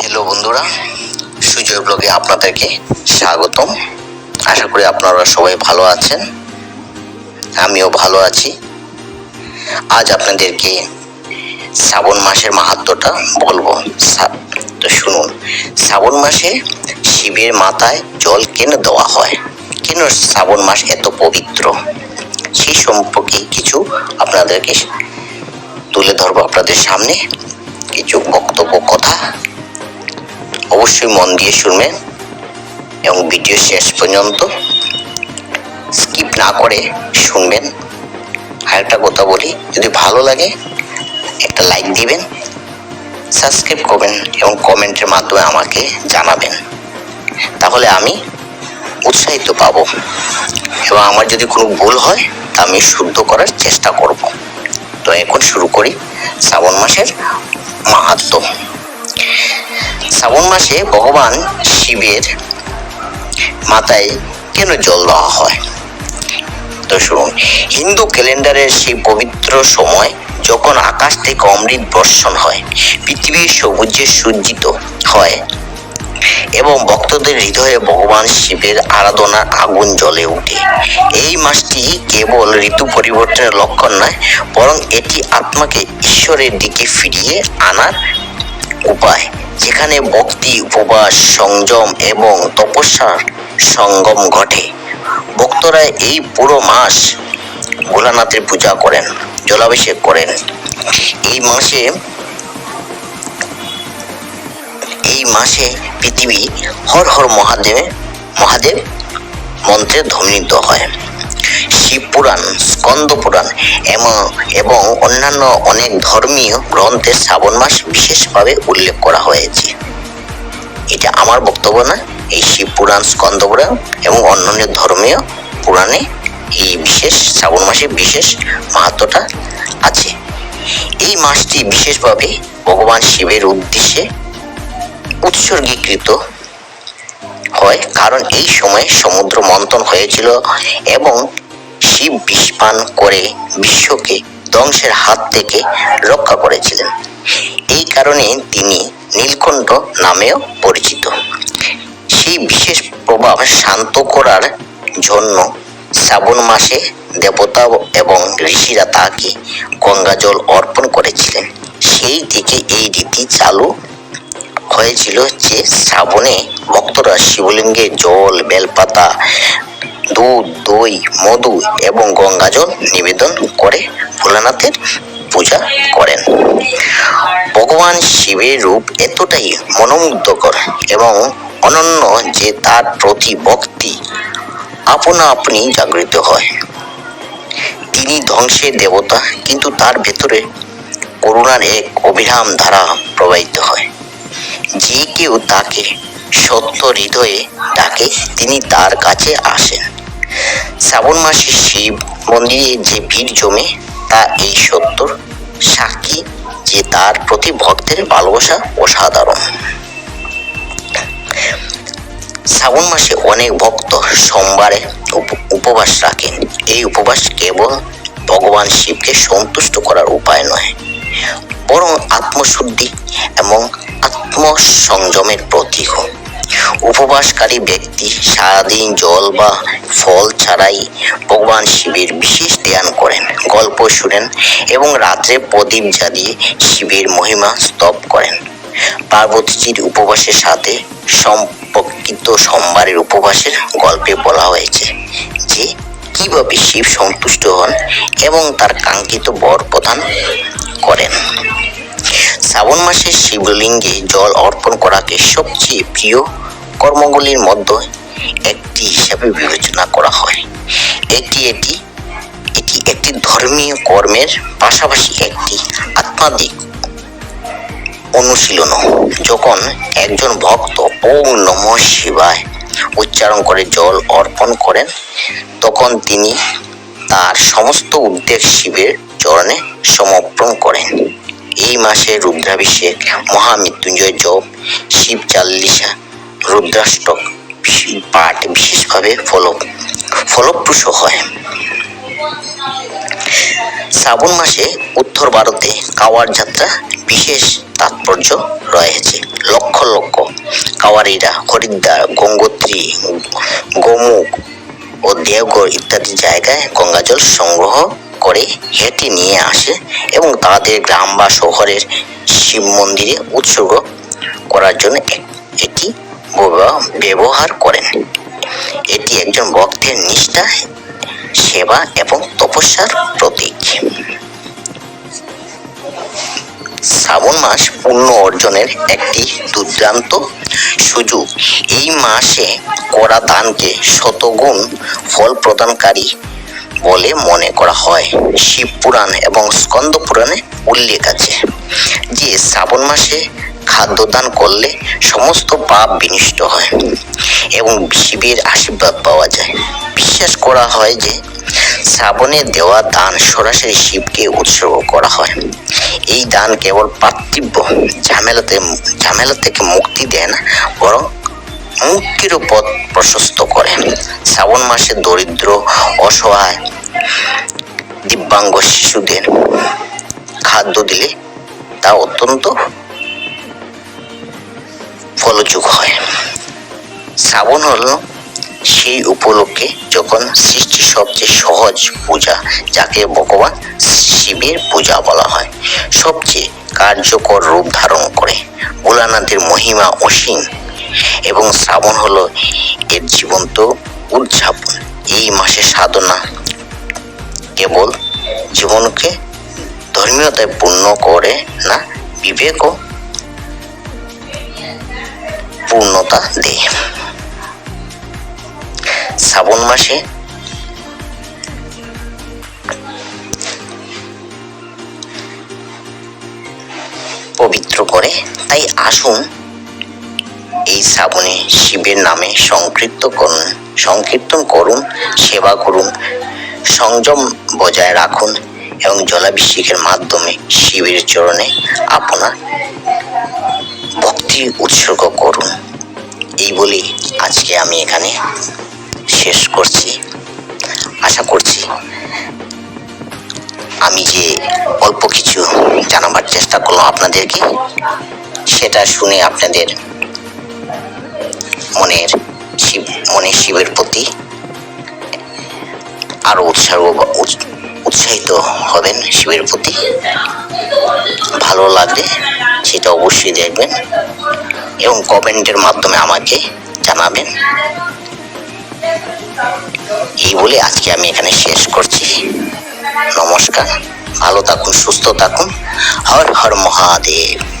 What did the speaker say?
Hello বন্ধুরা, সুজয় ব্লগে আপনাদেরকে স্বাগতম। আশা করি আপনারা সবাই ভালো আছেন, আমিও ভালো আছি। আজ আপনাদেরকে শ্রাবণ মাসের মাহাত্ম্যটা বলব। তো শুনুন, শ্রাবণ মাসে শিবের মাথায় জল কেন দেওয়া হয়? কেন শ্রাবণ মাস এত পবিত্র? সেই সম্পর্কে কিছু আপনাদেরকে তুলে ধরবো আপনাদের সামনে। কিছু বক্তব্য অবশ্যই মন দিয়ে শুনবেন এবং ভিডিও শেষ পর্যন্ত স্কিপ না করে শুনবেন। আর একটা কথা বলি, যদি ভালো লাগে, একটা লাইক দিবেন সাবস্ক্রাইব করবেন এবং কমেন্টের মাধ্যমে আমাকে জানাবেন। তাহলে আমি উৎসাহিত পাবো এবং আমার যদি কোনো ভুল হয়, তা আমি শুদ্ধ করার চেষ্টা করব। তো এখন শুরু করি শ্রাবণ মাসের মাহাত্ম্য শ্রাবণ মাসে ভগবান শিবের মাথায় কেন জল দেওয়া হয়? তো শুনুন, হিন্দু ক্যালেন্ডারের সেই পবিত্র সময় যখন আকাশ থেকে অমৃত বর্ষণ হয় পৃথিবী সবুজে সজ্জিত হয় এবং ভক্তদের হৃদয়ে ভগবান শিবের আরাধনার আগুন জ্বলে ওঠে। এই মাসটি কেবল ঋতু পরিবর্তনের লক্ষণ নয়, বরং এটি আত্মাকে ঈশ্বরের দিকে ফিরিয়ে আনার যেখানে ভক্তি, উপবাস, সংযম এবং তপস্যার সঙ্গম ঘটে। ভক্তরা এই পুরো মাস ভোলানাথের পূজা করেন, জলাভিষেক করেন। এই মাসে এই মাসে পৃথিবী হর হর মহাদেবে, মহাদেব মন্ত্রে ধ্বনিত হয়। শিব পুরাণ স্কন্দ পুরাণ এবং এবং অন্যান্য অনেক ধর্মীয় গ্রন্থে শ্রাবণ মাস বিশেষভাবে উল্লেখ করা হয়েছে। এটা আমার বক্তব্য না, এই শিব পুরাণ স্কন্দ পুরাণ এবং অন্যান্য ধর্মীয় পুরাণে এই বিশেষ শ্রাবণ মাসে বিশেষ মাহাত্মটা আছে। এই মাসটি বিশেষভাবে ভগবান শিবের উদ্দেশ্যে উৎসর্গীকৃত হয়, কারণ এই সময় সমুদ্র মন্থন হয়েছিল এবং শিব বিষপান করে বিশ্বকে ধ্বংসের হাত থেকে রক্ষা করেছিলেন। এই কারণে তিনি নীলকণ্ঠ নামেও পরিচিত। সেই বিশেষ প্রভাব শান্ত করার জন্য শ্রাবণ মাসে দেবতা এবং ঋষিরা তাকে গঙ্গা জল অর্পণ করেছিলেন। সেই থেকে এই রীতি চালু হয়েছিল যে শ্রাবণে ভক্তরা শিবলিঙ্গে জল, বেলপাতা দুধ দই মধু এবং গঙ্গাজল নিবেদন করে ভোলানাথের পূজা করেন। ভগবান শিবের রূপ এতটাই মনোমুগ্ধকর এবং অনন্য যে তার প্রতি ভক্তি আপনা আপনি জাগৃত হয়। তিনি ধ্বংসের দেবতা, কিন্তু তার ভেতরে করুণার এক অবিরাম ধারা প্রবাহিত হয়। যে কেউ তাকে সত্য হৃদয়ে ডাকে, তিনি তার কাছে আসেন। শ্রাবণ মাসে শিব মন্দিরে যে ভিড় জমে, তা এই সত্যর সাক্ষী যে তার প্রতি ভক্তের ভালোবাসা অসাধারণ। শ্রাবণ মাসে অনেক ভক্ত সোমবারে উপ- উপবাস রাখেন। এই উপবাস কেবল ভগবান শিবকে সন্তুষ্ট করার উপায় নয়, বরং আত্মশুদ্ধি এবং আত্মসংযমের প্রতীক। উপবাসকারী ব্যক্তি সারাদিন জল বা ফল ছাড়াই ভগবান শিবের বিশেষ ধ্যান করেন, গল্প শুনেন এবং রাত্রে প্রদীপ জ্বালিয়ে শিবের মহিমা স্তব করেন। পার্বতীজির উপবাসের সাথে সম্পর্কিত সোমবারের উপবাসের গল্পে বলা হয়েছে যে, কীভাবে শিব সন্তুষ্ট হন এবং তার কাঙ্ক্ষিত বর প্রদান করেন। শ্রাবণ মাসে শিবলিঙ্গে জল অর্পণ করাকে সবচেয়ে প্রিয় কর্মগুলির মধ্যে একটি হিসাবে বিবেচনা করা হয়। এটি এটি এটি একটি ধর্মীয় কর্মের পাশাপাশি একটি আত্মাধিক অনুশীলন। যখন একজন ভক্ত ওম নম শিবায় উচ্চারণ করে, জল অর্পণ করেন, তখন তিনি তার সমস্ত উদ্বেগ শিবের চরণে সমর্পণ করেন। এই মাসে রুদ্রাভিষেক, মহামৃত্যুঞ্জয় জপ, শিব চাল্লিশা রুদ্রাষ্টক পাঠ বিশেষভাবে ফল ফলপ্রসূ হয়। শ্রাবণ মাসে উত্তর ভারতে কাওয়ার যাত্রা বিশেষ তাৎপর্য রয়েছে। লক্ষ লক্ষ কাওয়ারিরা, হরিদ্বার, গঙ্গোত্রী, গোমুখ ও দেওগড় ইত্যাদি জায়গায় গঙ্গাজল সংগ্রহ করে হেঁটে নিয়ে আসে এবং তাদের গ্রাম বা শহরের শিব মন্দিরে উৎসর্গ করার জন্য এটি ব্যবহার করেন। এটি একজন ভক্তের নিষ্ঠা, সেবা এবং তপস্যার প্রতীক। শ্রাবণ মাস পুণ্য অর্জনের একটি দুর্দান্ত সুযোগ। এই মাসে করা দানকে শতগুণ ফল প্রদানকারী বলে মনে করা হয়। শিব পুরাণ এবং স্কন্দ পুরাণে উল্লেখ আছে যে শ্রাবণ মাসে খাদ্যদান করলে সমস্ত পাপ বিনষ্ট হয় এবং শিবের আশীর্বাদ পাওয়া যায়। বিশ্বাস করা হয় যে শ্রাবণে দেওয়া দান সরাসরি শিবকে উৎসর্গ করা হয়। এই দান কেবল পার্থিব ঝামেলাতে, ঝামেলা থেকে মুক্তি দেয় না, বরং মুক্তিরও পথ প্রশস্ত করে। শ্রাবণ মাসে দরিদ্র, অসহায়, দিব্যাঙ্গ শিশুদের খাদ্য দিলে তা অত্যন্ত ফলযোগ হয়। শ্রাবণ হলো সেই উপলক্ষে যখন সৃষ্টির সবচেয়ে সহজ পূজা, যাকে ভগবান শিবের পূজা বলা হয়, সবচেয়ে কার্যকর রূপ ধারণ করে ভোলানাথের মহিমা অসীম এবং শ্রাবণ হলো এর জীবন্ত উদযাপন। এই মাসে সাধনা কেবল জীবনকে ধর্মীয়তায় পূর্ণ করে না, বিবেকও পূর্ণতা দেয়। শ্রাবণ মাসে পবিত্র করে, তাই আসুন এই শ্রাবণে শিবের নামে সংকীর্ত করুন, সংকীর্তন করুন, সেবা করুন, সংযম বজায় রাখুন এবং জলাভিষেকের মাধ্যমে শিবের চরণে আপনার ভক্তি উৎসর্গ করুন। এই বলি আজকে আমি এখানে শেষ করছি। আশা করছি আমি যে অল্প কিছু জানাবার চেষ্টা করলাম আপনাদেরকে, সেটা শুনে আপনাদের মনের শিব মনে শিবের প্রতি আরও উৎসাহ উৎসাহিত হবেন শিবের প্রতি। ভালো লাগলে সেটা অবশ্যই দেখবেন। এবং কমেন্টের মাধ্যমে আমাকে জানাবেন। এই বলে আজকে আমি এখানে শেষ করছি। নমস্কার, ভালো থাকুন, সুস্থ থাকুন। হর হর মহাদেব।